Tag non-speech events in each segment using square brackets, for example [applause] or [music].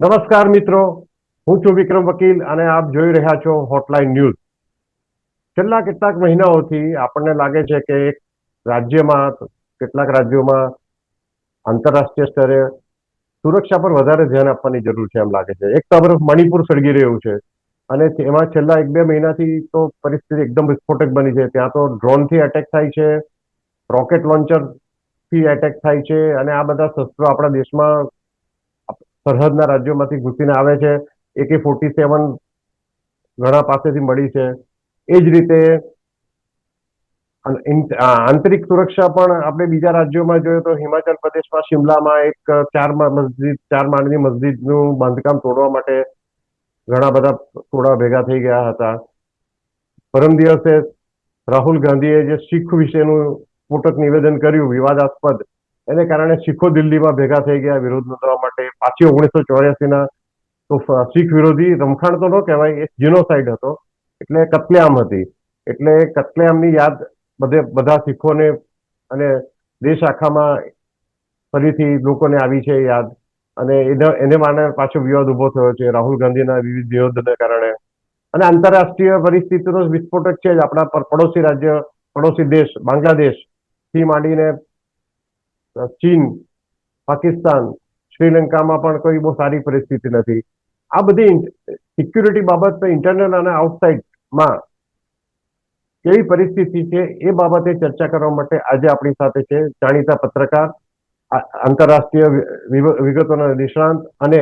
નમસ્કાર મિત્રો, હું છું વિક્રમ વકીલ અને આપ જોઈ રહ્યા છો હોટલાઇન ન્યૂઝ છેલ્લા કેટલાક મહિનાઓથી આપણને લાગે છે કે એક રાજ્યમાં, કેટલાક રાજ્યોમાં આંતરરાષ્ટ્રીય સ્તરે સુરક્ષા પર વધારે ધ્યાન આપવાની જરૂર છે એમ લાગે છે. એક તરફ મણિપુર સળગી રહ્યું છે અને એમાં છેલ્લા એક બે મહિનાથી તો પરિસ્થિતિ એકદમ વિસ્ફોટક બની છે. ત્યાં તો ડ્રોનથી એટેક થાય છે રોકેટ લોન્ચરથી એટેક થાય છે અને આ બધા શસ્ત્રો આપણા દેશમાં સરહદના રાજ્યોમાંથી ઘૂસીને આવે છે. એકે ફોર્ટી સેવન ઘણા પાસેથી મળી છે. એ જ રીતે આંતરિક સુરક્ષા પણ આપણે બીજા રાજ્યોમાં જોઈએ તો હિમાચલ પ્રદેશમાં શિમલામાં એક ચાર મસ્જિદ, ચાર માળની મસ્જિદનું બાંધકામ તોડવા માટે ઘણા બધા ટોળા ભેગા થઈ ગયા હતા. પરમ દિવસે રાહુલ ગાંધીએ જે શીખ વિશેનું સ્ફોટક નિવેદન કર્યું, વિવાદાસ્પદ એને કારણે શીખો દિલ્હીમાં ભેગા થઈ ગયા વિરોધ નોંધવા માટે. પાછી ઓગણીસો ચોર્યાસીના તો શીખ વિરોધી રમખાણ તો ન કહેવાય, એક જીનોસાઇડ હતો. એટલે કતલેઆમ હતી. એટલે કતલેઆમની યાદ બધે, બધા શીખોને અને દેશ આખામાં ફરીથી લોકોને આવી છે યાદ. અને એને એને માને પાછો વિવાદ ઊભો થયો છે, રાહુલ ગાંધીના વિવિધ વિરોધને કારણે. અને આંતરરાષ્ટ્રીય પરિસ્થિતિનો વિસ્ફોટક છે જ. આપણા પડોશી રાજ્ય, પડોશી દેશ બાંગ્લાદેશથી માંડીને ચીન, પાકિસ્તાન, શ્રીલંકામાં પણ કોઈ બહુ સારી પરિસ્થિતિ નથી. આ બધી સિક્યુરિટી બાબત ઇન્ટરનલ અને આઉટસાઇડમાં કેવી પરિસ્થિતિ છે એ બાબતે ચર્ચા કરવા માટે આજે આપણી સાથે છે જાણીતા પત્રકાર આંતરરાષ્ટ્રીય વિગતોના નિષ્ણાંત અને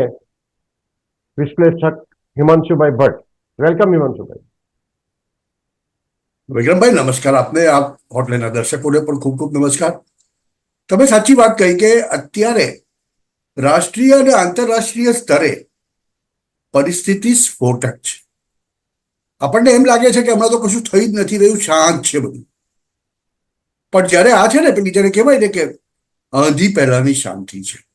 વિશ્લેષક હિમાંશુભાઈ ભટ્ટ. વેલકમ હિમાંશુભાઈ. વિક્રમભાઈ, નમસ્કાર આપને. આપ હોટલેના દર્શકોને પણ ખૂબ ખૂબ નમસ્કાર. તમે સાચી વાત કહી કે અત્યારે રાષ્ટ્રીય અને આંતરરાષ્ટ્રીય સ્તરે પરિસ્થિતિ સ્ફોટક છે. આપણને એમ લાગે છે કે હમણાં તો કશું થઈ જ નથી રહ્યું, શાંત છે બધું. પણ જ્યારે આ છે ને, પેલી જ્યારે કહેવાય ને કે આંધી પહેલાની શાંતિ છે.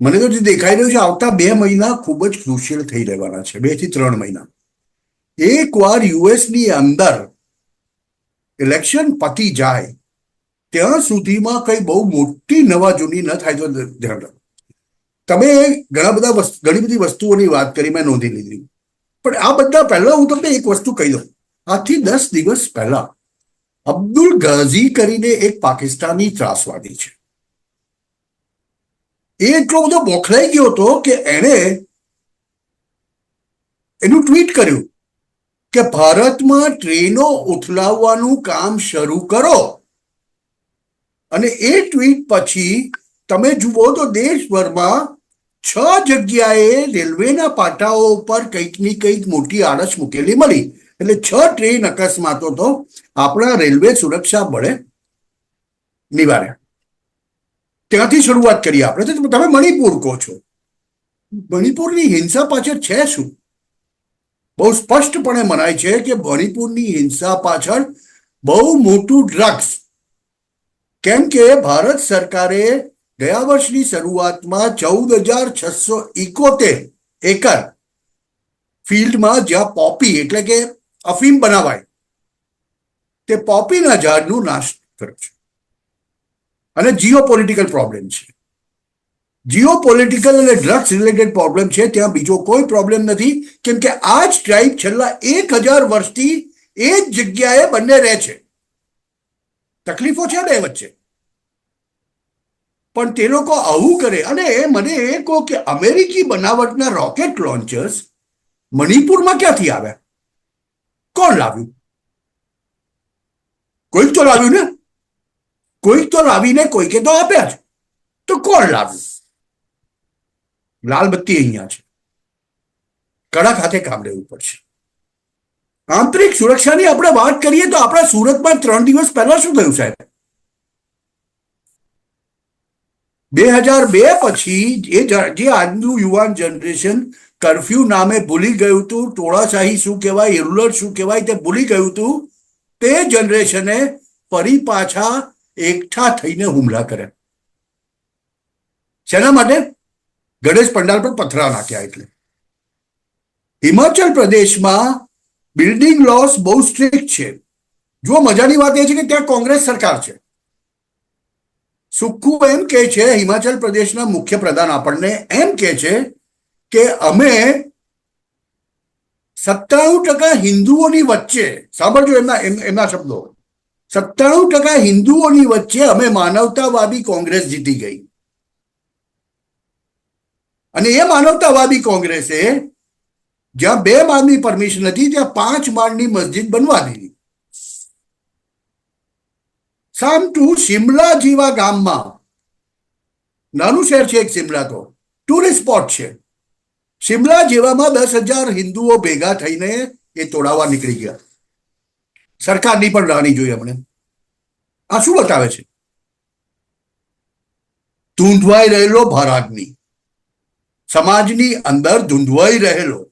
મને તો જે દેખાઈ રહ્યું છે, આવતા બે મહિના ખૂબ જ ક્રુશિયલ થઈ રહેવાના છે, બેથી ત્રણ મહિના. એકવાર યુએસની અંદર ઇલેક્શન પતી જાય ત્યાં સુધીમાં કઈ બહુ મોટી નવા જૂની ન થાય તો ધ્યાન રાખો. તમે ઘણા બધા ઘણી બધી વસ્તુઓની વાત કરી, મેં નોંધી લીધી. પણ આ બધા પહેલા હું તમને એક વસ્તુ કહી દઉં. આજથી દસ દિવસ પહેલા અબ્દુલ ગાઝી કરીને એક પાકિસ્તાની ત્રાસવાદી છે. એ એટલો બધો બોખલાઈ ગયો હતો કે એણે એનું ટ્વીટ કર્યું કે, ભારતમાં ટ્રેનો ઉથલાવવાનું કામ શરૂ કરો. અને એ ટ્વીટ પછી તમે જુઓ તો દેશભરમાં છ જગ્યાએ રેલવેના પાટાઓ ઉપર કંઈકની કંઈક મોટી આળસ મૂકેલી મળી. એટલે છ ટ્રેન અકસ્માતો તો આપણા રેલવે સુરક્ષા બળે નિવારે ત્યાંથી શરૂઆત કરીએ આપણે. તો તમે મણિપુર કહો છો. મણિપુરની હિંસા પાછળ છે શું? બહુ સ્પષ્ટપણે મનાય છે કે મણિપુરની હિંસા પાછળ બહુ મોટું ડ્રગ્સ કેમ કે ભારત સરકારે ગયા વર્ષની શરૂઆતમાં ચૌદ હજાર છસો ઇકોતેર એકર ફિલ્ડમાં જ્યાં પોપી એટલે કે અફીમ બનાવાય, તે પોપીના ઝાડનું નાશ કર્યો છે. અને જીઓ પોલિટિકલ પ્રોબ્લેમ છે. જીઓ પોલિટિકલ અને ડ્રગ્સ રિલેટેડ પ્રોબ્લેમ છે. ત્યાં બીજો કોઈ પ્રોબ્લેમ નથી, કેમ કે આ જ ટ્રાઇબ છેલ્લા એક હજાર વર્ષથી એ જ જગ્યાએ બંને રહે છે. તકલીફો છે ને વચ્ચે? પણ તે લોકો આવું કરે અને મને એ કહો કે અમેરિકી બનાવટના રોકેટ લોન્ચર્સ મણિપુરમાં ક્યાંથી આવ્યા? કોણ લાવ્યું? કોઈક તો લાવ્યું ને? કોઈક તો લાવીને કોઈકે તો આપ્યા છે તો કોણ લાવ્યું? લાલ બત્તી અહીંયા છે. કડક હાથે કામ લેવું પડશે. આંતરિક સુરક્ષાની આપણે વાત કરીએ તો આપણા સુરતમાં ત્રણ દિવસ પહેલા શું થયું સાહેબ? બે હજાર બે પછી જે આજનું યુવાન જનરેશન કર્ફ્યુ નામે ભૂલી ગયું હતું, ટોળાશાહી શું કહેવાય રૂલર શું કહેવાય તે ભૂલી ગયું હતું, તે જનરેશને ફરી પાછા એકઠા થઈને હુમલા કર્યા શેના માટે? ગણેશ પંડાલ પર પથરા નાખ્યા એટલે. હિમાચલ પ્રદેશમાં બિલ્ડિંગ લોસ બહુ સ્ટ્રિક્ટ છે. જો મજાની વાત એ છે કે ત્યાં કોંગ્રેસ સરકાર છે. સુખુ એમ કે છે, હિમાચલ પ્રદેશના મુખ્ય પ્રધાન આપણને એમ કે છે કે અમે સત્તાણું ટકા હિન્દુઓની વચ્ચે, સાંભળજો એમના એમના શબ્દો. સત્તાણું ટકા હિન્દુઓની વચ્ચે અમે માનવતાવાદી કોંગ્રેસ જીતી ગઈ. અને એ માનવતાવાદી કોંગ્રેસે જ્યાં બે માળની પરમિશન હતી, ત્યાં પાંચ માળની મસ્જિદ બનવા દીધી. સામ ટુ શિમલા જેવા ગામમાં. નાનું શહેર છે એક શિમલા તો. ટુરિસ્ટ સ્પોટ છે. શિમલા જેવામાં દસ હજાર હિન્દુઓ ભેગા થઈને એ તોડાવવા નીકળી ગયા. સરકારની પણ રાણી જોઈ આપણે આ શું બતાવે છે? ધૂંધવાઈ રહેલો ભારતની. સમાજની અંદર ધૂંધવાઈ રહેલો.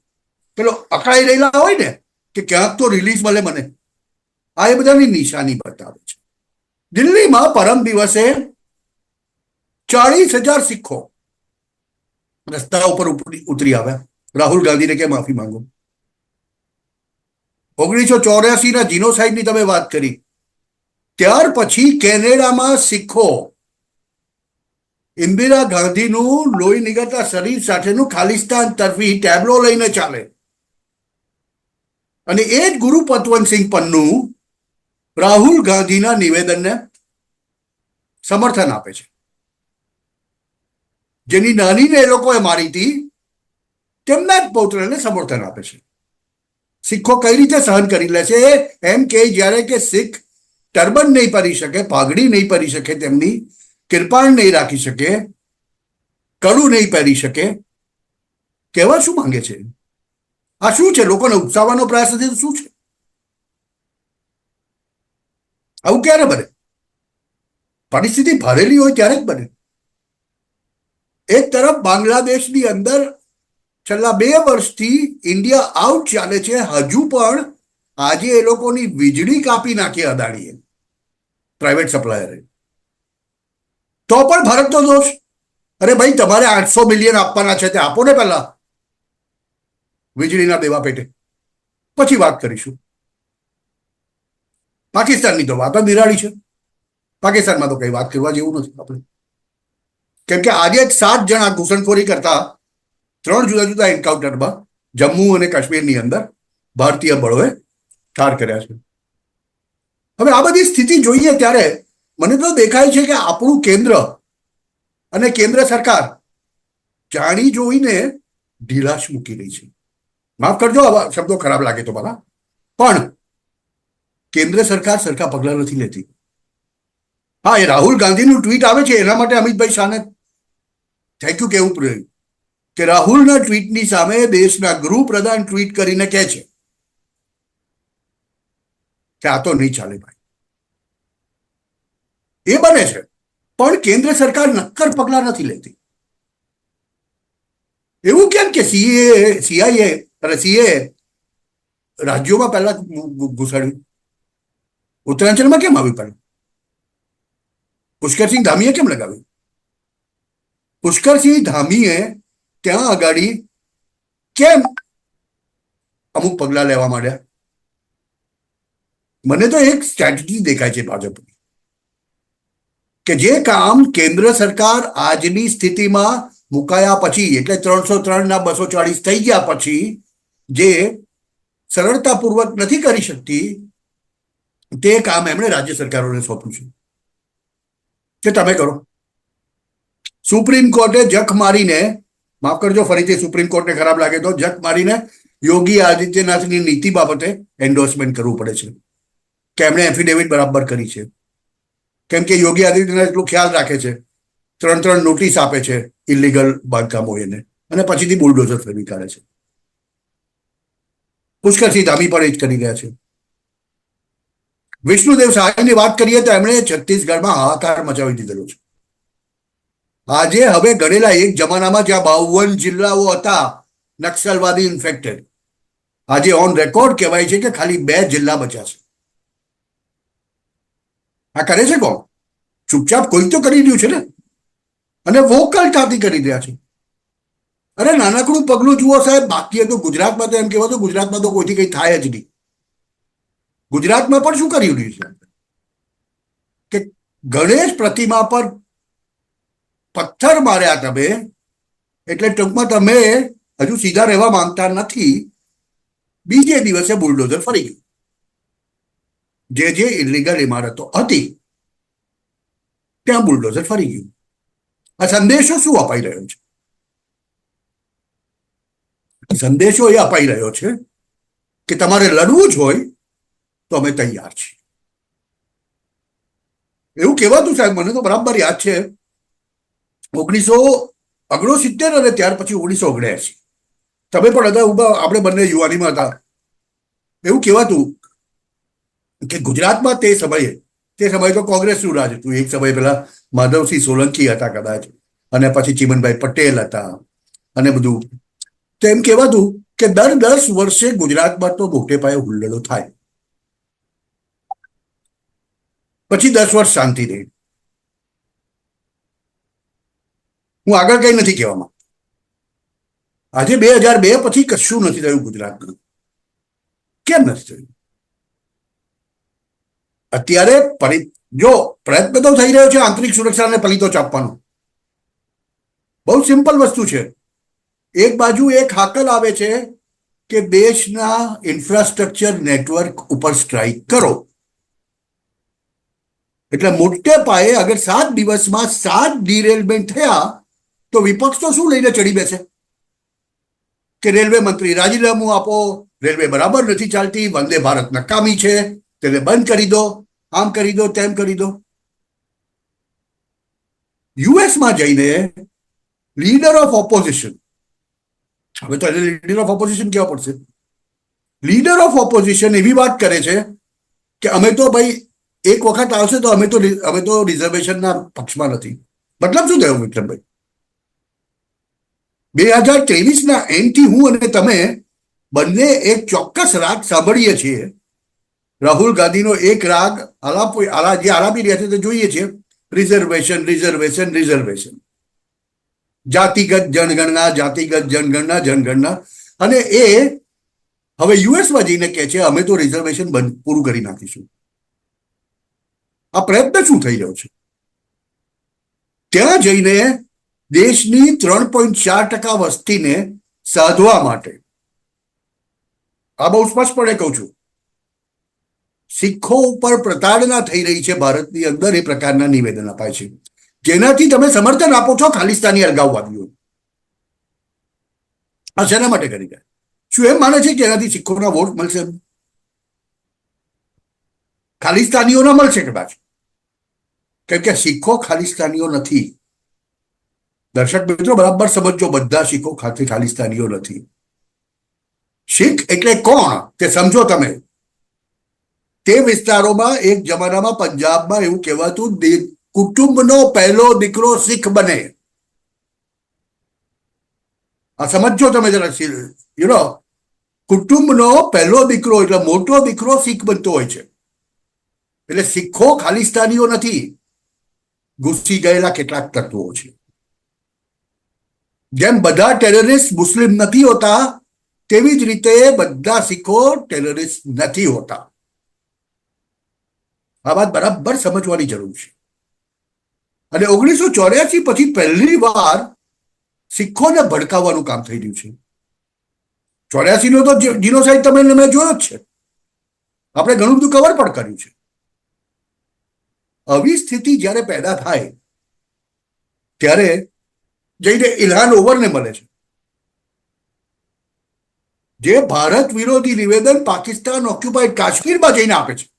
પેલો અકળાઈ રહેલા હોય ને, કે ક્યાંક તો રિલીઝ મળે મને. આ એ બધાની નિશાની બતાવે છે. દિલ્હીમાં પરમ દિવસે ચાળીસ હજાર શીખો રસ્તા ઉપર ઉતરી આવ્યા. રાહુલ ગાંધીને કે માફી માંગો. ઓગણીસો ચોર્યાસી ના જીનોસાઇડની તમે વાત કરી. ત્યાર પછી કેનેડામાં શીખો ઇન્દિરા ગાંધીનું લોહી નીકળતા શરીર સાથેનું ખાલિસ્તાન તરફી ટેબ્લો લઈને ચાલે. અને એ જ ગુરુ પતવંતસિંહ પન્નુ રાહુલ ગાંધીના નિવેદનને સમર્થન આપે છે. જેની નાનીને એ લોકોએ મારી હતી, તેમના જ પૌત્રને સમર્થન આપે છે. શીખો કઈ રીતે સહન કરી લે છે? એમ કે જ્યારે કે શીખ ટર્બન નહીં પહેરી શકે, પાઘડી નહીં પહેરી શકે તેમની, કિરપાણ નહીં રાખી શકે, કડું નહીં પહેરી શકે, કહેવા શું માંગે છે? આ શું છે? લોકોને ઉકસાવવાનો પ્રયાસ નથી શું છે? આવું ક્યારે બને? પરિસ્થિતિ ભરેલી હોય ત્યારે જ બને. એક તરફ બાંગ્લાદેશની અંદર છેલ્લા બે વર્ષથી ઇન્ડિયા આઉટ ચાલે છે, હજુ પણ આજે એ લોકોની વીજળી કાપી નાખી અદાણીએ, પ્રાઇવેટ સપ્લાયરે. તો પણ ભારતનો દોષ. અરે ભાઈ, તમારે આઠસો મિલિયન આપવાના છે, તે આપો ને પહેલા. વીજળીના દેવા પેટે. પછી વાત કરીશું. પાકિસ્તાનની તો વાત નિરાળી છે. પાકિસ્તાનમાં તો કઈ વાત કરવા જેવું નથી આપણે. કેમ કે આજે સાત જણા ઘૂસણખોરી કરતા ત્રણ જુદા જુદા એન્કાઉન્ટરમાં જમ્મુ અને કાશ્મીરની અંદર ભારતીય બળોએ ઠાર કર્યા છે. હવે આ બધી સ્થિતિ જોઈએ ત્યારે મને તો દેખાય છે કે આપણું કેન્દ્ર અને કેન્દ્ર સરકાર જાણી જોઈને ઢીલાશ મૂકી રહી છે. માફ કરજો, આવા શબ્દો ખરાબ લાગે તો મારા પણ કેન્દ્ર સરકાર સરખા પગલાં નથી લેતી. હા, એ રાહુલ ગાંધીનું ટ્વીટ આવે છે, એના માટે અમિતભાઈ શાહને થેન્ક યુ કેવું પડ્યું. કે રાહુલના ટ્વીટની સામે દેશના ગૃહપ્રધાન ટ્વીટ કરીને કહે છે. કે આ તો નહીં ચાલે ભાઈ. એ બને છે. પણ કેન્દ્ર સરકાર નક્કર પગલા નથી લેતી. એવું કેમ કે સીએ સીઆઈએ અને રાજ્યોમાં પહેલા ઘુસાડ્યું ઉત્તરાંચલમાં કેમ આવ્યું પડ્યું પુષ્કરસિંહ ધામીએ કેમ લગાવ્યું? પુષ્કરસિંહ ધામીએ ત્યાં આગળ કેમ અમુક પગલા લેવા માંડ્યા? મને તો એક સ્ટ્રેટેજી દેખાય છે ભાજપની. કે જે કામ કેન્દ્ર સરકાર આજની સ્થિતિમાં મુકાયા પછી, એટલે ત્રણસો ત્રણ ના બસો ચાળીસ થઈ ગયા પછી જે સરળતાપૂર્વક નથી કરી શકતી, તે કામ એમણે રાજ્ય સરકારોને સોંપ્યું છે. કે તમે કરો. સુપ્રીમ કોર્ટે જખ મારીને, માફ કરજો, ફરીથી સુપ્રીમ કોર્ટને ખરાબ લાગે તો જખ મારીને યોગી આદિત્યનાથની નીતિ બાબતે એન્ડોર્સમેન્ટ કરવું પડે છે. કે એમણે એફિડેવિટ બરાબર કરી છે. કેમ કે યોગી આદિત્યનાથ એટલું ખ્યાલ રાખે છે. ત્રણ ત્રણ નોટિસ આપે છે ઇલીગલ બાંધકામો એને. અને પછીથી બુલડોઝર ફેરવી કાઢે છે. પુષ્કરસિંહ ધામી પણ એ જ કરી રહ્યા છે. વિષ્ણુદેવ સહાયની વાત કરીએ તો એમણે છત્તીસગઢમાં હાહાકાર મચાવી દીધેલો છે. આજે હવે ગણેલા એક જમાનામાં જ્યાં બાવન જિલ્લાઓ હતા, નક્સલવાદી ઇન્ફેક્ટેડ આજે ઓન રેકોર્ડ કહેવાય છે કે ખાલી બે જિલ્લા બચ્યા છે. આ કરે છે કોણ? ચૂપચાપ કોઈ તો કરી રહ્યું છે ને? અને વોકલ કાથી કરી રહ્યા છે. અરે નાનકડું પગલું જુઓ સાહેબ, બાકી હતું ગુજરાતમાં તો એમ કહેવાતું, ગુજરાતમાં તો કોઈથી કંઈ થાય જ નહીં. ગુજરાતમાં પણ શું કરી રહ્યું છે કે ગણેશ પ્રતિમા પર પથ્થર માર્યા તમે, એટલે ટૂંકમાં તમે હજુ સીધા રહેવા માંગતા નથી, બીજે દિવસે બુલડોઝર ફરી ગયું. જે જે ઇલીગલ ઇમારતો હતી, ત્યાં બુલડોઝર ફરી ગયું. આ સંદેશો શું અપાઈ રહ્યો છે? સંદેશો એ અપાઈ રહ્યો છે કે તમારે લડવું જ હોય તો અમે તૈયાર છીએ. એવું કહેવાતું સાહેબ, મને તો બરાબર યાદ છે. ઓગણીસો ઓગણસિત્તેર અને ત્યાર પછી ઓગણીસો ઓગણ્યાસી તમે પણ હતા ઊભા, આપણે બંને યુવાનીમાં હતા. એવું કહેવાતું કે ગુજરાતમાં તે સમયે તે સમયે તો કોંગ્રેસનું રાજ હતું. એક સમય પહેલા માધવસિંહ સોલંકી હતા કદાચ, અને પછી ચીમનભાઈ પટેલ હતા, અને બધું તો એમ કહેવાતું કે દર દસ વર્ષે ગુજરાતમાં તો મોટે પાયે હુલ્લડો થાય. પછી દસ વર્ષ શાંતિ રહી. હું આગળ કઈ નથી કહેવામાં આજે બે હજાર બે પછી કશું નથી થયું ગુજરાતનું કેમ નથી થયું? અત્યારે પરી, જો પ્રયત્ન તો થઈ રહ્યો છે આંતરિક સુરક્ષાને પલિતો ચાપવાનો. બહુ સિમ્પલ વસ્તુ છે. એક બાજુ એક હાકલ આવે છે કે દેશના ઇન્ફ્રાસ્ટ્રક્ચર નેટવર્ક ઉપર સ્ટ્રાઇક કરો. એટલે મોટે પાયે અગર સાત દિવસમાં સાત ડિરેલમેન્ટ થયા, તો વિપક્ષ તો શું લઈને ચડી બેસે? કે રેલવે મંત્રી, રાજીનામું આપો, રેલવે બરાબર નથી ચાલતી, વંદે ભારત નકામી છે, તેને બંધ કરી દો, આમ કરી દો, તેમ કરી દો. યુએસમાં જઈને લીડર ઓફ ઓપોઝિશન હવે તો એને લીડર ઓફ ઓપોઝિશન કહેવા પડશે? લીડર ઓફ ઓપોઝિશન એવી વાત કરે છે કે અમે તો ભાઈ એક વખત આવશે તો અમે તો અમે તો રિઝર્વેશનના પક્ષમાં નથી. મતલબ શું થયું વિક્રમભાઈ બે હજાર ત્રેવીસના એન્ડથી હું અને તમે બંને એક ચોક્કસ રાગ સાંભળીએ છીએ. રાહુલ ગાંધીનો એક રાગ આલાપ આલા જે આલાપી રહ્યા છે તે જોઈએ છીએ. રિઝર્વેશન રિઝર્વેશન રિઝર્વેશન જાતિગત જનગણના જાતિગત જનગણના જનગણના. અને એ હવે યુએસમાં જઈને કહે છે, અમે તો રિઝર્વેશન બંધ, પૂરું કરી નાખીશું. આ પ્રયત્ન શું થઈ રહ્યો છે? ત્યાં જઈને દેશની ત્રણ પોઈન્ટ ચાર ટકા વસ્તીને સાધવા માટે, આ બહુ સ્પષ્ટપણે કહું છું શીખો ઉપર પ્રતાડના થઈ રહી છે ભારતની અંદર, એ પ્રકારના નિવેદન અપાય છે. જેનાથી તમે સમર્થન આપો છો ખાલિસ્તાની અલગાવવાદીઓ આ શેના માટે કરી ગયા શું એમ માને છે કે એનાથી શીખોના વોટ મળશે? ખાલિસ્તાનીઓના મળશે કદાચ કેમ કે શીખો ખાલિસ્તાનીઓ નથી. દર્શક મિત્રો, બરાબર સમજો બધા શીખો ખાતે ખાલિસ્તાનીઓ નથી. શીખ એટલે કોણ? તે સમજો તમે. તે વિસ્તારોમાં, એક જમાનામાં પંજાબમાં એવું કહેવાતું કુટુંબનો પહેલો દીકરો શીખ બને. આ સમજો તમે જરા યુ નો કુટુંબનો પહેલો દીકરો એટલે મોટો દીકરો શીખ બનતો હોય છે. એટલે શીખો ખાલિસ્તાનીઓ નથી. ઘૂસી ગયેલા કેટલાક તત્વો છે. જેમ બધા ટેરરિસ્ટ મુસ્લિમ નથી હોતા, તેવી જ રીતે બધા શીખો ટેરરિસ્ટ નથી હોતા. આ વાત બરાબર સમજવાની જરૂર છે. અને ઓગણીસો ચોર્યાસી પછી પહેલી વાર શીખોને ભડકાવવાનું કામ થઈ રહ્યું છે. ચોર્યાસી નો તો જીનોસાઇડ તમે ને મેં જોયો જ છે. આપણે ઘણું બધું કવર પણ કર્યું છે. આવી સ્થિતિ જ્યારે પેદા થાય, ત્યારે જઈને ઇલહાન ઓવરને મળે છે. જે ભારત વિરોધી નિવેદન પાકિસ્તાન ઓક્યુપાઈડ કાશ્મીરમાં જઈને આપે છે.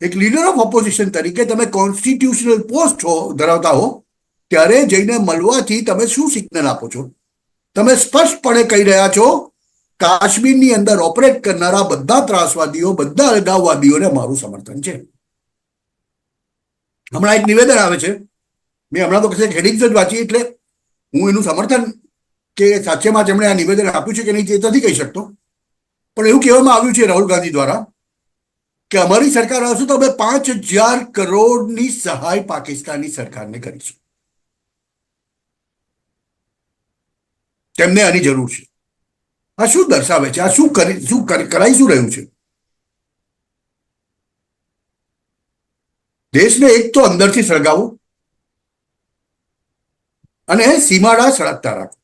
એક લીડર ઓફ ઓપોઝિશન તરીકે તમે કોન્સ્ટિટ્યુશનલ પોસ્ટ હો ધરાવતા હો, ત્યારે જઈને મળવાથી તમે શું સિગ્નલ આપો છો? તમે સ્પષ્ટપણે કહી રહ્યા છો, કાશ્મીરની અંદર ઓપરેટ કરનારા બધા ત્રાસવાદીઓ, બધા અલગાવવાદીઓને મારું સમર્થન છે. હમણાં એક નિવેદન આવે છે. મેં હમણાં તો કશે હેડિંગ્સ જ વાંચી, એટલે હું એનું સમર્થન કે સાચેમાં જેમણે આ નિવેદન આપ્યું છે કે નહીં તે નથી કહી શકતો. પણ એવું કહેવામાં આવ્યું છે રાહુલ ગાંધી દ્વારા કે અમારી સરકાર આવશે તો અમે પાંચ હજાર કરોડની સહાય પાકિસ્તાની સરકારને કરીશું. તેમને આની જરૂર છે. આ શું દર્શાવે છે? આ શું કરી, શું કરી- કરાઈ શું રહ્યું છે? દેશને એક તો અંદરથી સળગાવો અને સીમાડા સળગતા રાખો.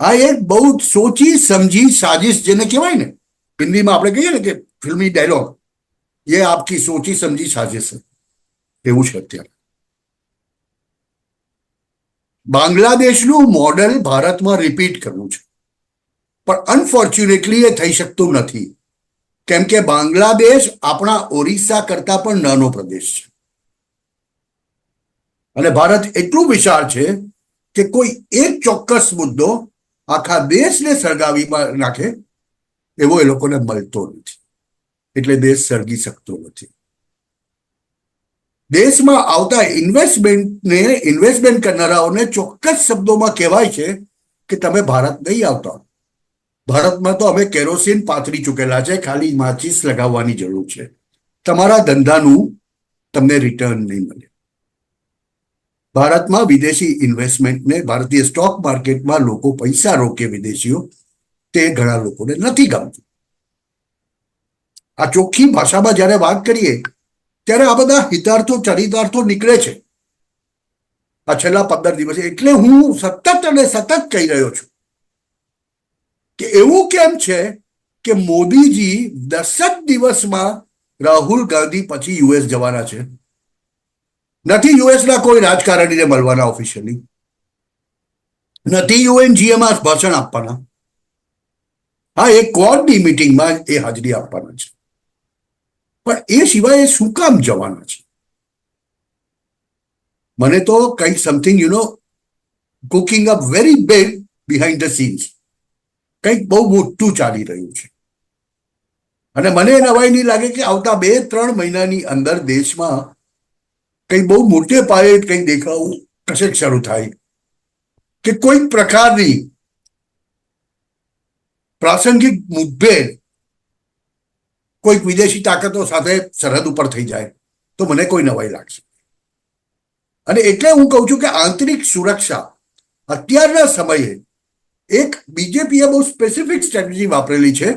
આ એક બહુ સોચી, સમજી, સાજિશ જેને કહેવાય ને હિન્દીમાં આપણે કહીએ ને કે ફિલ્મી ડાયલોગ એ આપકી સોચી સમજી સાજિશ એવું છે અત્યારે બાંગ્લાદેશનું મોડલ ભારતમાં રિપીટ કરવું છે પણ અનફોર્ચ્યુનેટલી એ થઈ શકતું નથી કેમ કે બાંગ્લાદેશ આપણા ઓરિસ્સા કરતા પણ નાનો પ્રદેશ છે અને ભારત એટલું વિશાળ છે કે કોઈ એક ચોક્કસ મુદ્દો આખા દેશને સળગાવી નાખે એવો એ લોકોને મળતો નથી. એટલે દેશ સળગી શકતો નથી. દેશમાં આવતા ઇન્વેસ્ટમેન્ટને ઇન્વેસ્ટમેન્ટ કરનારાઓને ચોક્કસ શબ્દોમાં કહેવાય છે કે તમે ભારત નહીં આવતા. ભારતમાં તો અમે કેરોસીન પાથરી ચૂકેલા છે, ખાલી માચીસ લગાવવાની જરૂર છે. તમારા ધંધાનું તમને રિટર્ન નહીં મળે. ભારતમાં વિદેશી ઇન્વેસ્ટમેન્ટને ભારતીય સ્ટોક માર્કેટમાં લોકો પૈસા રોકે વિદેશીઓ તે ઘણા લોકોને નથી ગમતું. આ ચોખ્ખી ભાષામાં જ્યારે વાત કરીએ, ત્યારે આ બધા હિતાર્થો, ચરિતાર્થો નીકળે છે. આ છેલ્લા પંદર દિવસ એટલે હું સતત અને સતત કહી રહ્યો છું કે એવું કેમ છે કે મોદીજી દસ જ દિવસમાં રાહુલ ગાંધી પછી યુએસ જવાના છે? નથી યુએસના કોઈ રાજકારણીને મળવાના ઓફિશિયલી નથી યુએનજીએમાં ભાષણ આપવાના. હા એક કોર્ટની મિટિંગમાં એ હાજરી આપવાના છે. પણ એ સિવાય શું કામ જવાના છે? મને તો કંઈક something you know cooking up very bad behind the scenes કંઈક બહુ મોટું ચાલી રહ્યું છે. અને મને નવાઈ નહીં લાગે કે આવતા બે, ત્રણ મહિનાની અંદર દેશમાં કંઈ બહુ મોટે પાયે કંઈક દેખાવું કશેક શરૂ થાય. કે કોઈક પ્રકારની પ્રાસંગિક મુઠભેડ કોઈક વિદેશી તાકાતો સાથે સરહદ ઉપર થઈ જાય તો મને કોઈ નવાઈ લાગશે. અને એટલે હું કહું છું કે આંતરિક સુરક્ષા અત્યારના સમયે એક બીજેપીએ બહુ સ્પેસિફિક સ્ટ્રેટેજી વાપરેલી છે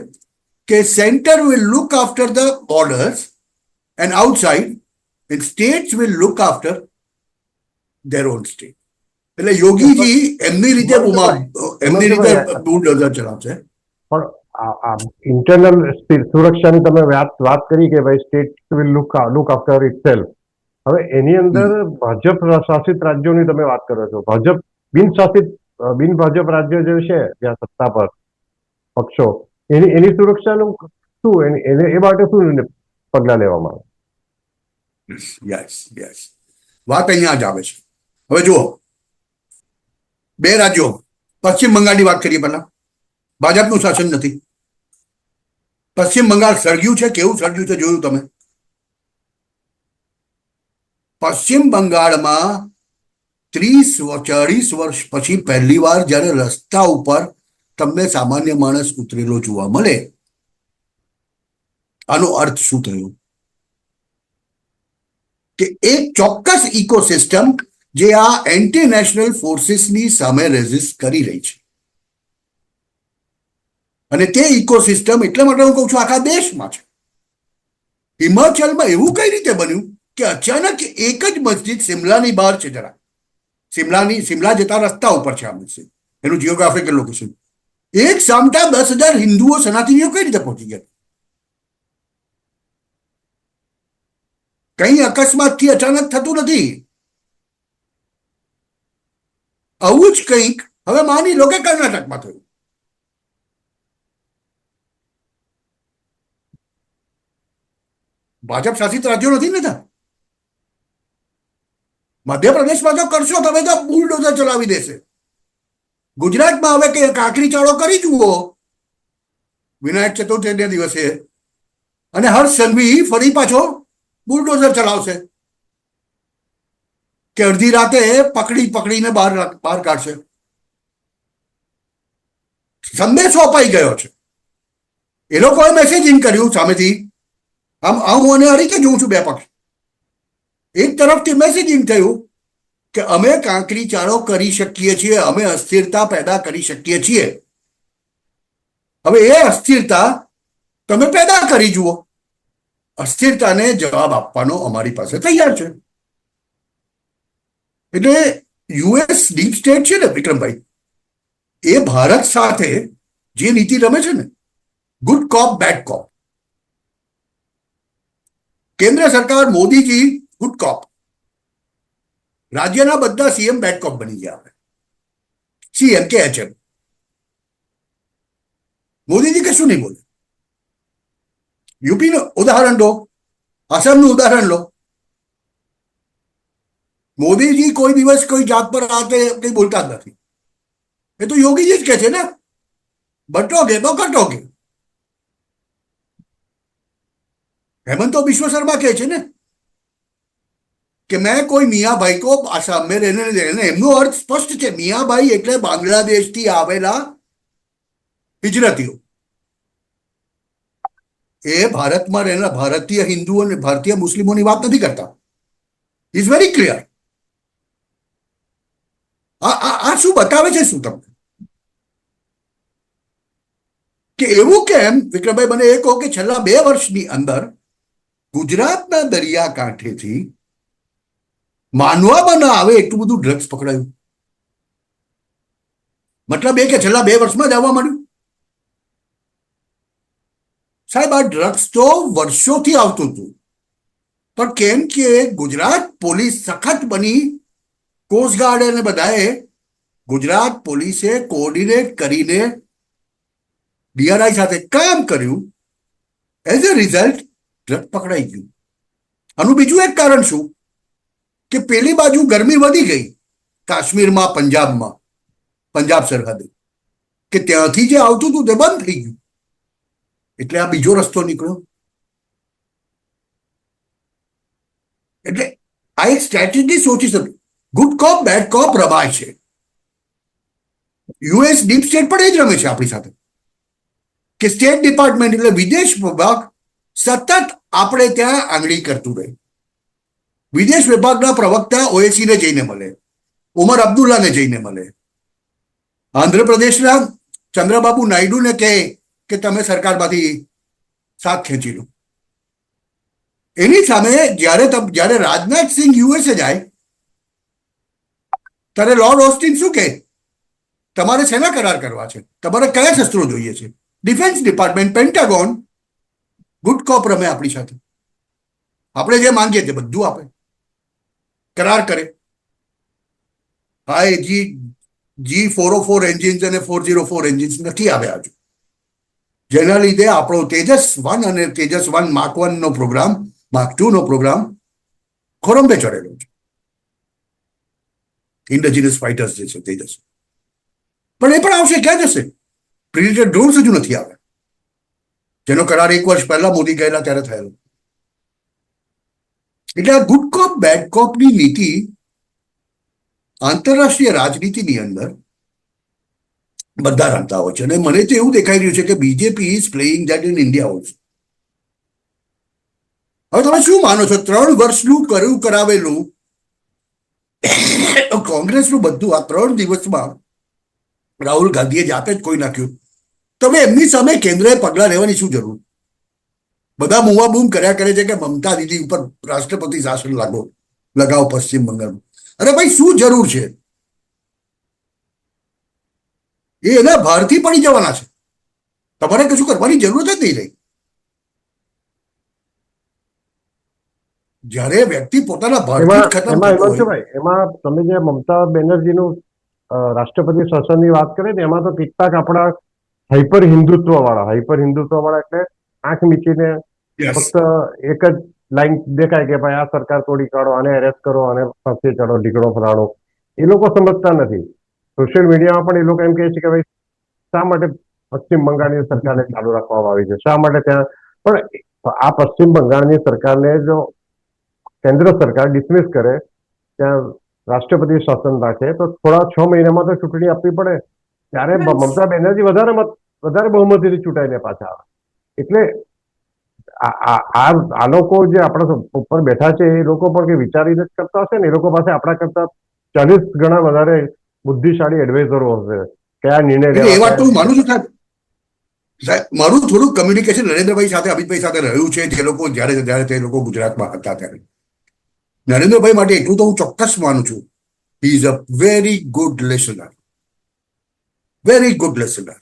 કે centre will look after the borders and outside and states will look after their own state એટલે યોગીજી એમની રીતે એમની રીતે બુલડોઝર ચલાવશે પણ ઇન્ટરનલ સુરક્ષાની તમે વાત વાત કરી કે ભાઈ state will look look after it હવે એની અંદર ભાજપ શાસિત રાજ્યોની તમે વાત કરો છો. ભાજપ બિન શાસિત બિન ભાજપ રાજ્યો જે છે જ્યાં સત્તા પર પક્ષો એની એની સુરક્ષાનું શું એને એ માટે શું પગલા લેવામાં આવે? યસ યસ વાત અહીંયા જ આવે છે. હવે જુઓ. બે રાજ્યો. પશ્ચિમ બંગાળની વાત કરીએ પહેલા. ભાજપનું શાસન નથી. પશ્ચિમ બંગાળ સળગ્યું છે, કેવું સળગ્યું છે જોયું તમે? પશ્ચિમ બંગાળમાં ત્રીસ ચાળીસ વર્ષ પછી પહેલી વાર જ્યારે રસ્તા ઉપર તમને સામાન્ય માણસ ઉતરેલો જોવા મળે, આનો અર્થ શું થયો? કે એક ચોક્કસ ઇકોસિસ્ટમ જે આ એન્ટી નેશનલ ફોર્સિસની સામે રેઝિસ્ટ કરી રહી છે. અને તે ઇકોસિસ્ટમ એટલા માટે હું કહું છું આખા દેશમાં છે. હિમાચલમાં એવું કઈ રીતે બન્યું કે અચાનક એક જ મસ્જિદ સિમલાની બહાર છે જરા. સિમલાની, સિમલા જતા રસ્તા ઉપર છે આ મસ્જિદ. એનું જીઓગ્રાફિકલ લોકેશન એક સામટા દસ હજાર હિન્દુઓ સનાતનીઓ કઈ રીતે પહોંચી ગયા? કઈ અકસ્માતથી અચાનક થતું નથી. આવું જ કંઈક હવે માની લો કે કર્ણાટકમાં થયું. ભાજપ શાસિત રાજ્યો નથી ને ત્યાં? મધ્યપ્રદેશમાં જો કરશો તમે તો બુલડોઝર ચલાવી દેશે. ગુજરાતમાં હવે કે કાંકરી ચાળો કરી જુઓ. વિનાયક ચતુર્થીના દિવસે. અને હર્ષ સંઘવી ફરી પાછો બુલડોઝર ચલાવશે. કે અડધી રાતે પકડી પકડીને બહાર બહાર કાઢશે. સંદેશો અપાઈ ગયો છે. એ લોકોએ મેસેજિંગ કર્યું સામેથી. આમ આમ હું અને હરીકે જોઉં છું બે પક્ષ. એક તરફથી મેસેજિંગ થયું કે અમે કાંકરી ચાળો કરી શકીએ છીએ, અમે અસ્થિરતા પેદા કરી શકીએ છીએ. હવે એ અસ્થિરતા તમે પેદા કરી જુઓ. અસ્થિરતાને જવાબ આપવાનો અમારી પાસે તૈયાર છે. એટલે યુએસ ડીપ સ્ટેટ છે ને વિક્રમભાઈ, એ ભારત સાથે જે નીતિ રમે છે ને ગુડ કોપ બેડ કોપ કેન્દ્ર સરકાર મોદીજી ગુડ કોપ રાજ્યના બધા સીએમ બેડ કોપ બની ગયા હવે સીએમ કે એચએમ મોદીજી કશું નહીં બોલે યુપીનું ઉદાહરણ લો આસામનું ઉદાહરણ લો મોદીજી કોઈ દિવસ કોઈ જાત પર આતે કંઈ બોલતા જ નથી એ તો યોગીજી જ કહે છે ને બટોગે તો કટોગે हेमंत तो विश्व शर्मा કહે છે ને કે મેં કોઈ મિયાભાઈ કો આસામ મેં રહેને દેને એમનો અર્થ સ્પષ્ટ છે મિયાભાઈ એટલે બાંગ્લાદેશથી આવેલા હિજરતીઓ એ ભારતમાં રહેલા ભારતીય હિન્દુ અને ભારતીય મુસ્લિમોની વાત નથી કરતા ઇઝ વેરી ક્લિયર આ આ આ શું બતાવે છે શું તમને કે એવું કેમ વિક્રમભાઈ મને એ કહો કે છેલ્લા બે વર્ષની અંદર ગુજરાતના દરિયાકાંઠેથી માનવામાં ના આવે એટલું બધું ડ્રગ્સ પકડાયું. મતલબ એ કે છેલ્લા બે વર્ષમાં જ આવવા માંડ્યું. સાહેબ, આ ડ્રગ્સ તો વર્ષોથી આવતું હતું. પણ કેમ કે ગુજરાત પોલીસ સખત બની. કોસ્ટગાર્ડ અને બધાએ ગુજરાત પોલીસે કોર્ડિનેટ કરીને ડીઆરઆઈ સાથે કામ કર્યું. એઝ અ રિઝલ્ટ પકડાઈ ગયું. આનું બીજું એક કારણ શું? કે પેલી બાજુ ગરમી વધી ગઈ કાશ્મીરમાં, પંજાબમાં, પંજાબ સરહદે, કે ત્યાંથી જે આવતું હતું તે બંધ થઈ ગયું. એટલે આ બીજો રસ્તો નીકળ્યો. એટલે આ એક સ્ટ્રેટેજી સોચી શકે. ગુડ કોપ બેડ કોપ રમાય છે. યુએસ ડીપ સ્ટેટ પણ એ જ રમે છે આપણી સાથે. કે સ્ટેટ ડિપાર્ટમેન્ટ એટલે વિદેશ વિભાગ સતત આપણે ત્યાં આંગળી કરતું રહે. વિદેશ વિભાગના પ્રવક્તા ઓએસીને જઈને મળે. ઉમર અબ્દુલ્લાને જઈને મળે. આંધ્રપ્રદેશના ચંદ્રબાબુ નાયડુને કહે કે તમે સરકારમાંથી સાથ ખેંચી લો. એની સામે જ્યારે જ્યારે રાજનાથ સિંહ યુએસએ જાય, ત્યારે લોર્ડ ઓસ્ટિન શું કહે? તમારે શેના કરાર કરવા છે. તમારે કયા શસ્ત્રો જોઈએ છે? Defence department Pentagon good cop રમે આપણી સાથે. આપણે જે માંગીએ તે બધું આપે. કરાર કરે. હા એ G G four four engines અને ફોર ઝીરો ફોર એન્જિન્સ નથી આવ્યા હજુ. જેના લીધે આપણો તેજસ વન અને તેજસ વન માર્ક વન નો પ્રોગ્રામ માર્ક ટુ નો પ્રોગ્રામ ખોરંબે ચડેલો છે. ઇન્ડિજિનસ ફાઇટર્સ જે છે, તેજસ. પણ એ પણ આવશે, ક્યાં જશે? પ્રિડિટર ડ્રોન્સ હજુ નથી આવ્યા. જેનો કરાર એક વર્ષ પહેલા મોદી ગયેલા ત્યારે થયેલો. એટલે આ ગુડ કોપ બેડ કોપની નીતિ આંતરરાષ્ટ્રીય રાજનીતિની અંદર બધા રમતા હોય છે. અને મને તો એવું દેખાઈ રહ્યું છે કે BJP is playing that in India also હવે તમે શું માનો છો? ત્રણ વર્ષનું કર્યું કરાવેલું [coughs] કોંગ્રેસનું બધું આ ત્રણ દિવસમાં રાહુલ ગાંધીએ જાતે જ કોઈ નાખ્યું. તમે એમની સામે કેન્દ્રએ પગલાં લેવાની શું જરૂર? બધા મુવા બૂમ કર્યા કરે છે કે મમતા દીદી ઉપર રાષ્ટ્રપતિ શાસન લાગો લગાવો પશ્ચિમ બંગાળમાં. અરે ભાઈ શું જરૂર છે? એ એના ભારથી પડી જવાના છે. તમારે કશું કરવાની જરૂર જ નહીં રહી. જ્યારે વ્યક્તિ પોતાના ભારથી ખતમ એમાં તમે જે મમતા બેનર્જીનું રાષ્ટ્રપતિ શાસનની વાત કરી ને એમાં તો કેટલાક આપણા હાઈપર હિન્દુત્વ વાળા હાઈપર હિન્દુત્વ વાળા એટલે આંખ મીચીને. ફક્ત એક જ લાઈન દેખાય કે ભાઈ આ સરકાર તોડી કાઢો આને એરેસ્ટ કરો આને ફાંસી ચડો ઢીકડો ફરાડો. એ લોકો સમજતા નથી. સોશિયલ મીડિયામાં પણ એ લોકો એમ કહે છે કે ભાઈ શા માટે પશ્ચિમ બંગાળની સરકારને ચાલુ રાખવામાં આવી છે? શા માટે ત્યાં પણ આ પશ્ચિમ બંગાળની સરકારને જો કેન્દ્ર સરકાર ડિસમિસ કરે ત્યાં રાષ્ટ્રપતિ શાસન રાખે તો થોડા છ મહિનામાં તો ચૂંટણી આપવી પડે. ત્યારે મમતા બેનર્જી વધારે મત વધારે બહુમતીથી ચૂંટાઈને પાછા આવે. એટલે આ લોકો જે આપણા ઉપર બેઠા છે એ લોકો પણ કઈ વિચારી જ કરતા હશે ને? એ લોકો પાસે આપણા કરતા ચાલીસ ગણા વધારે બુદ્ધિશાળી એડવાઇઝરો હશે. કયા નિર્ણય લેવા એ વાત તો માનું છું સાહેબ. સાહેબ મારું થોડું કમ્યુનિકેશન નરેન્દ્રભાઈ સાથે અમિતભાઈ સાથે રહ્યું છે જે લોકો જ્યારે જ્યારે તે લોકો ગુજરાતમાં હતા ત્યારે. નરેન્દ્રભાઈ માટે એટલું તો હું ચોક્કસ માનું છું. He is a very good listener very good listener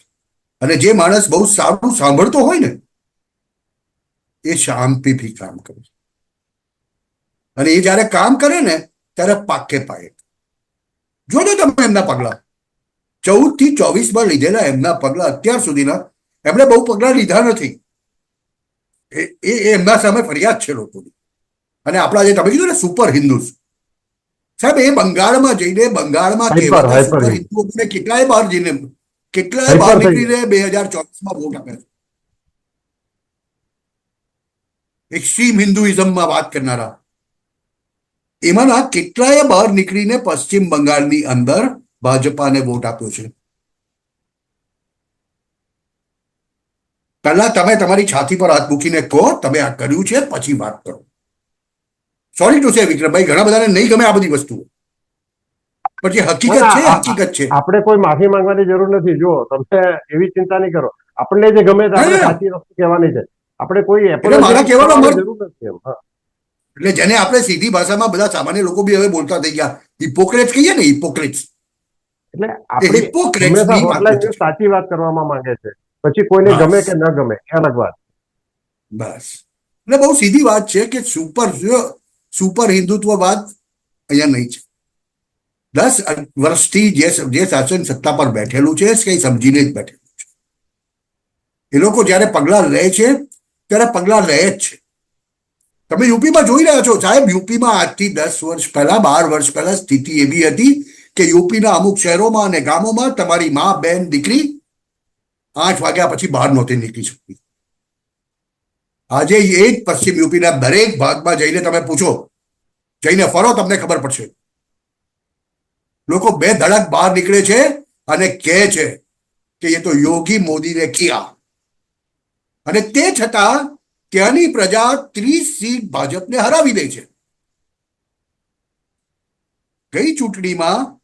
અને જે માણસ બહુ સારું સાંભળતો હોય ને, એ શાંતિથી કામ કરે અને એ જ્યારે કામ કરે ને, ત્યારે પાકે પાયે. જોજો તમે એમના પગલા. ચૌદથી ચોવીસમાં લીધેલા એમના પગલા અત્યાર સુધીના એમણે બહુ પગલા લીધા નથી. એ એમના સામે ફરિયાદ છે લોકોની. અને આપણા જે તમે કીધું ને સુપર હિન્દુસ સાહેબ એ બંગાળમાં જઈને બંગાળમાં Hindu. હિન્દુઓને કેટલાય બહાર જઈને કેટલાય બહાર નીકળીને બે હજાર ચોવીસમાં વોટ આપ્યા છે. એક્સ્ટ્રીમ હિન્દુઇઝમમાં વાત કરનારા. એમાંના કેટલાય બહાર નીકળીને પશ્ચિમ બંગાળની અંદર ભાજપાને વોટ આપ્યો છે. પહેલા તમે તમારી છાતી પર હાથ મૂકીને કહો તમે આ કર્યું છે પછી વાત કરો. સોરી ટુ સે વિક્રમભાઈ ઘણા બધાને નહીં ગમે આ બધી વસ્તુઓ. પણ જે હકીકત છે હકીકત છે. આપણે કોઈ માફી માંગવાની જરૂર નથી. જો તમે એવી ચિંતા નહીં કરો. આપણને જે ગમે તે આપણે. સાચી વસ્તુ કહેવાની છે. આપણે કોઈ મારા કહેવાનો જરૂર નથી એટલે જેને આપણે સીધી ભાષામાં બધા સામાન્ય લોકો બી હવે બોલતા થઈ ગયા. હિપોક્રેટ કહીએ ને હિપોક્રેટ્સ એટલે આપણે સાચી વાત કરવામાં માંગે છે. પછી કોઈને ગમે કે ન ગમે એ અલગ વાત. બસ. એટલે બહુ સીધી વાત છે કે સુપર સુપર હિન્દુત્વવાદ અહીંયા નહીં છે. દસ વર્ષથી જે જે શાસન સત્તા પર બેઠેલું છે કઈ સમજીને જ બેઠેલું છે. એ લોકો જ્યારે પગલાં લે છે, ત્યારે પગલાં લે જ છે. તમે યુપીમાં જોઈ રહ્યા છો, સાહેબ, યુપીમાં આજથી દસ વર્ષ પહેલા, બાર વર્ષ પહેલા સ્થિતિ એવી હતી કે યુપીના અમુક શહેરોમાં અને ગામોમાં તમારી મા, બેન, દીકરી આઠ વાગ્યા પછી બહાર નહોતી નીકળી શકતી. આજે એ જ પશ્ચિમ યુપીના દરેક ભાગમાં જઈને તમે પૂછો, જઈને ફરો, તમને ખબર પડશે. લોકો બે ધડક બહાર નીકળે છે અને કહે છે કે એ તો યોગી મોદીને કિયા. અને તે છતાં ત્યાંની પ્રજા ત્રીસ સીટ ભાજપને હરાવી દે છે. ગઈ ચૂંટણીમાં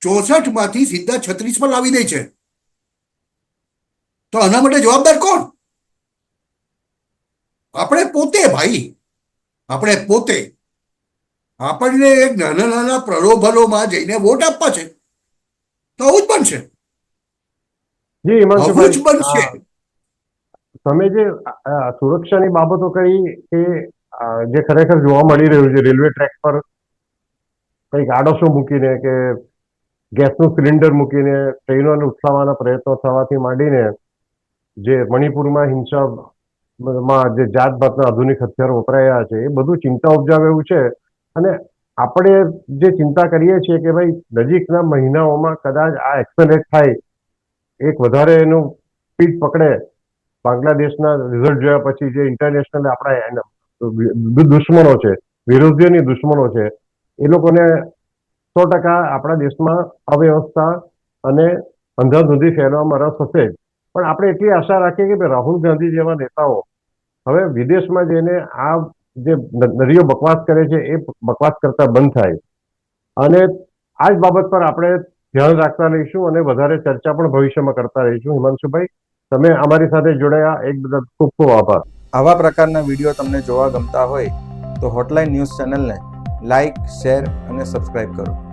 ચોસઠમાંથી સીધા છત્રીસ પર લાવી દે છે. તો આના માટે જવાબદાર કોણ? આપણે પોતે ભાઈ આપણે પોતે. આપણને એક નાના નાના પ્રલોભનોમાં જઈને વોટ આપવા છે. તો આવું જ બનશે. આવું જ બનશે. તમે જે સુરક્ષાની બાબતો કરી કે જે ખરેખર જોવા મળી રહ્યું છે રેલવે ટ્રેક પર કંઈક આડોશો મૂકીને કે ગેસનું સિલિન્ડર મૂકીને ટ્રેનોને ઉઠાવવાના પ્રયત્નો થવાથી માંડીને જે મણિપુરમાં હિંસા માં જે જાત ભાતના આધુનિક હથિયારો વપરાયા છે, એ બધું ચિંતા ઉપજાવે એવું છે. અને આપણે જે ચિંતા કરીએ છીએ કે ભાઈ, નજીકના મહિનાઓમાં કદાચ આ એક્સેલરેટ થાય, એક વધારે એનું સ્પીડ પકડે, બાંગ્લાદેશના રિઝલ્ટ જોયા પછી જે ઇન્ટરનેશનલ આપણા દુશ્મનો છે, વિરોધીઓની દુશ્મનો છે, એ લોકોને સો ટકા આપણા દેશમાં અવ્યવસ્થા અને અંધાધૂંધી ફેરવામાં રસ હશે પણ આપણે એટલી આશા રાખીએ કે રાહુલ ગાંધી જેવા નેતાઓ હવે વિદેશમાં જઈને આ જે નદીઓ બકવાસ કરે છે, એ બકવાસ કરતા બંધ થાય. અને આ જ બાબત પર આપણે ધ્યાન રાખતા રહીશું અને વધારે ચર્ચા પણ ભવિષ્યમાં કરતા રહીશું. હિમાંશુભાઈ, તમે અમારી સાથે જોડાયા. એક બધા ખૂબ ખૂબ આભાર. આવા પ્રકારના વીડિયો તમને જોવા ગમતા હોય તો હોટલાઇન ન્યૂઝ ચેનલને લાઇક શેર અને સબસ્ક્રાઇબ કરો.